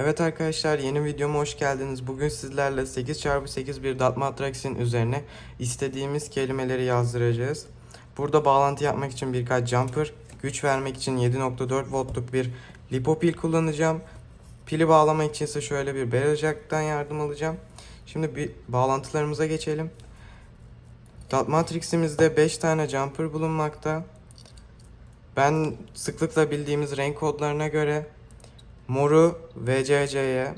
Evet arkadaşlar yeni videoma hoş geldiniz. Bugün sizlerle 8x8 bir dot matrix'in üzerine istediğimiz kelimeleri yazdıracağız. Burada bağlantı yapmak için birkaç jumper, güç vermek için 7.4 voltluk bir lipo pil kullanacağım. Pili bağlamak için ise şöyle bir barrel jack'tan yardım alacağım. Şimdi bir bağlantılarımıza geçelim. Dot matrix'imizde 5 tane jumper bulunmakta. Ben sıklıkla bildiğimiz renk kodlarına göre moru VCC'ye,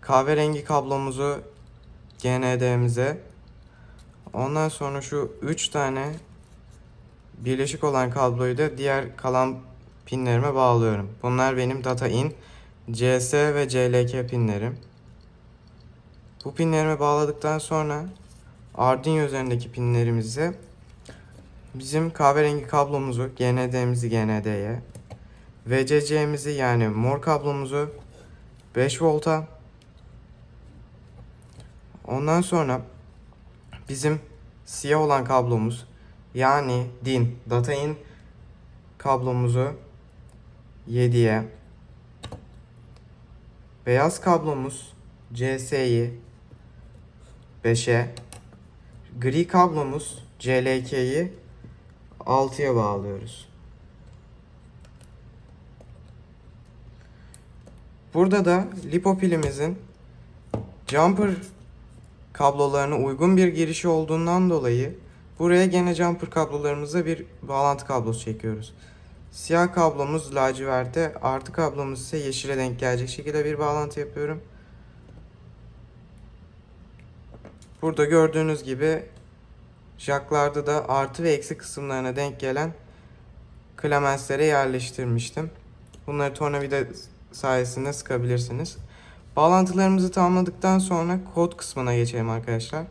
kahverengi kablomuzu GND'mize, ondan sonra şu 3 tane birleşik olan kabloyu da diğer kalan pinlerime bağlıyorum. Bunlar benim data in, CS ve CLK pinlerim. Bu pinlerime bağladıktan sonra Arduino üzerindeki pinlerimizi bizim kahverengi kablomuzu GND'mizi GND'ye, VCC'mizi yani mor kablomuzu 5 volta. Ondan sonra bizim siyah olan kablomuz yani DIN data in kablomuzu 7'ye. Beyaz kablomuz CS'yi 5'e. Gri kablomuz CLK'yi 6'ya bağlıyoruz. Burada da lipo pilimizin jumper kablolarına uygun bir girişi olduğundan dolayı buraya gene jumper kablolarımıza bir bağlantı kablosu çekiyoruz. Siyah kablomuz laciverte, artı kablomuz ise yeşile denk gelecek şekilde bir bağlantı yapıyorum. Burada gördüğünüz gibi jacklarda da artı ve eksi kısımlarına denk gelen klemenslere yerleştirmiştim. Bunları tornavida sayesinde sıkabilirsiniz. Bağlantılarımızı tamamladıktan sonra kod kısmına geçelim arkadaşlar.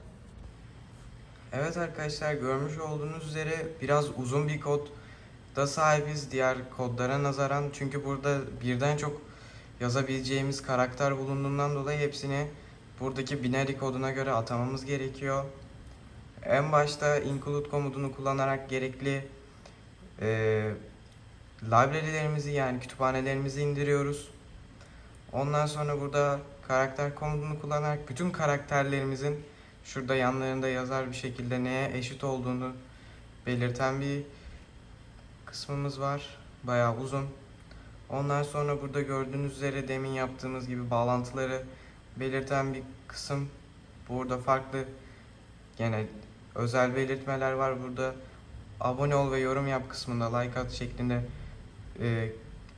Evet arkadaşlar görmüş olduğunuz üzere biraz uzun bir kod da sahibiz diğer kodlara nazaran. Çünkü burada birden çok yazabileceğimiz karakter bulunduğundan dolayı hepsini buradaki binary koduna göre atamamız gerekiyor. En başta include komutunu kullanarak gerekli e, library'lerimizi yani kütüphanelerimizi indiriyoruz. Ondan sonra burada karakter komutunu kullanarak bütün karakterlerimizin şurada yanlarında yazar bir şekilde neye eşit olduğunu belirten bir kısmımız var. Bayağı uzun. Ondan sonra burada gördüğünüz üzere demin yaptığımız gibi bağlantıları belirten bir kısım. Burada farklı gene özel belirtmeler var burada. Abone ol ve yorum yap kısmında like at şeklinde e,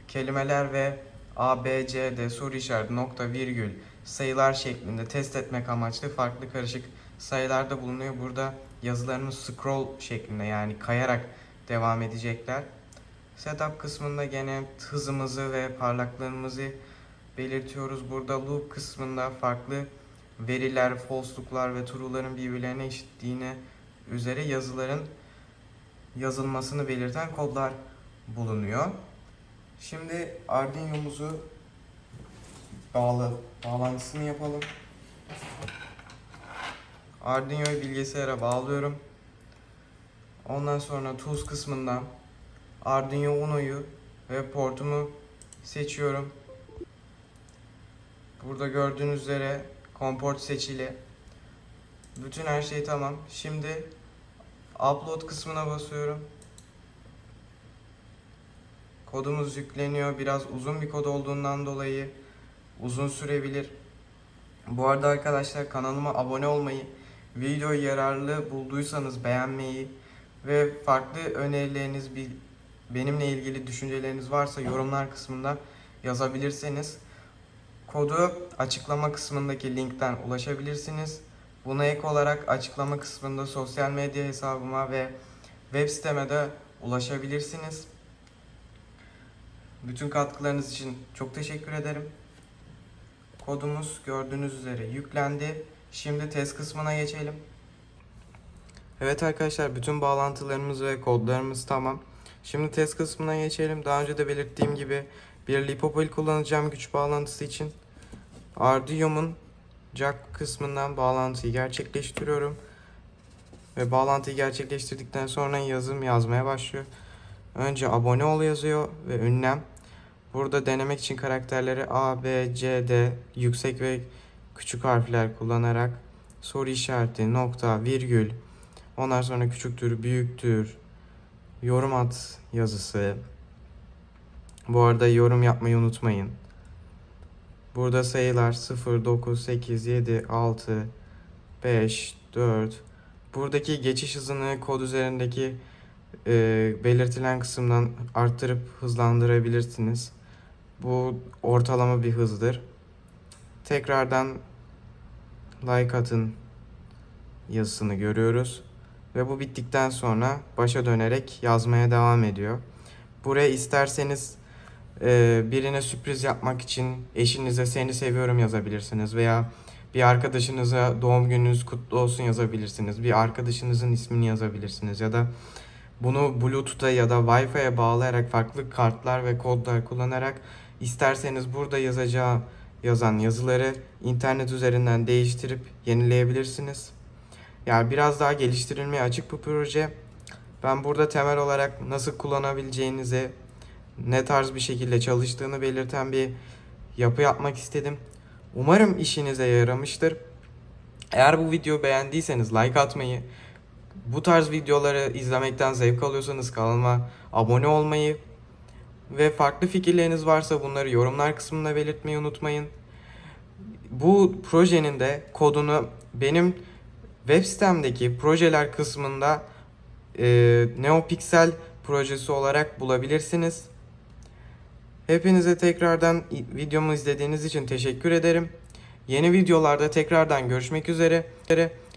kelimeler ve A, B, C, D soru işareti, nokta, virgül, sayılar şeklinde test etmek amaçlı farklı karışık sayılar da bulunuyor. Burada yazılarımız scroll şeklinde yani kayarak devam edecekler. Setup kısmında gene hızımızı ve parlaklığımızı belirtiyoruz. Burada loop kısmında farklı veriler, false'luklar ve true'ların birbirlerine eşitliğine üzere yazıların yazılmasını belirten kodlar bulunuyor. Şimdi Arduino'muzu bağlı bağlantısını yapalım. Arduino'yu bilgisayara bağlıyorum. Ondan sonra Tools kısmından Arduino Uno'yu ve portumu seçiyorum. Burada gördüğünüz üzere komport seçili. Bütün her şey tamam. Şimdi upload kısmına basıyorum. Kodumuz yükleniyor. Biraz uzun bir kod olduğundan dolayı uzun sürebilir. Bu arada arkadaşlar kanalıma abone olmayı, videoyu yararlı bulduysanız beğenmeyi ve farklı önerileriniz, benimle ilgili düşünceleriniz varsa yorumlar kısmında yazabilirseniz kodu açıklama kısmındaki linkten ulaşabilirsiniz. Buna ek olarak açıklama kısmında sosyal medya hesabıma ve web siteme de ulaşabilirsiniz. Bütün katkılarınız için çok teşekkür ederim. Kodumuz gördüğünüz üzere yüklendi. Şimdi test kısmına geçelim. Evet arkadaşlar bütün bağlantılarımız ve kodlarımız tamam. Şimdi test kısmına geçelim. Daha önce de belirttiğim gibi bir lipopil kullanacağım güç bağlantısı için. Arduino'mun jack kısmından bağlantıyı gerçekleştiriyorum. Ve bağlantıyı gerçekleştirdikten sonra yazım yazmaya başlıyor. Önce abone ol yazıyor ve ünlem. Burada denemek için karakterleri A, B, C, D yüksek ve küçük harfler kullanarak soru işareti, nokta, virgül, ondan sonra küçüktür, büyüktür, yorum at yazısı. Bu arada yorum yapmayı unutmayın. Burada sayılar 0, 9, 8, 7, 6, 5, 4. Buradaki geçiş hızını kod üzerindeki e, belirtilen kısımdan arttırıp hızlandırabilirsiniz. Bu ortalama bir hızdır. Tekrardan like atın yazısını görüyoruz. Ve bu bittikten sonra başa dönerek yazmaya devam ediyor. Buraya isterseniz e, birine sürpriz yapmak için eşinize seni seviyorum yazabilirsiniz veya bir arkadaşınıza doğum gününüz kutlu olsun yazabilirsiniz. Bir arkadaşınızın ismini yazabilirsiniz ya da bunu Bluetooth'a ya da Wi-Fi'ye bağlayarak farklı kartlar ve kodlar kullanarak isterseniz burada yazacağı yazan yazıları internet üzerinden değiştirip yenileyebilirsiniz. Yani biraz daha geliştirilmeye açık bu proje. Ben burada temel olarak nasıl kullanabileceğinizi, ne tarz bir şekilde çalıştığını belirten bir yapı yapmak istedim. Umarım işinize yaramıştır. Eğer bu videoyu beğendiyseniz like atmayı, bu tarz videoları izlemekten zevk alıyorsanız kanalıma abone olmayı ve farklı fikirleriniz varsa bunları yorumlar kısmında belirtmeyi unutmayın. Bu projenin de kodunu benim web sitemdeki projeler kısmında e, NeoPixel projesi olarak bulabilirsiniz. Hepinize tekrardan videomu izlediğiniz için teşekkür ederim. Yeni videolarda tekrardan görüşmek üzere.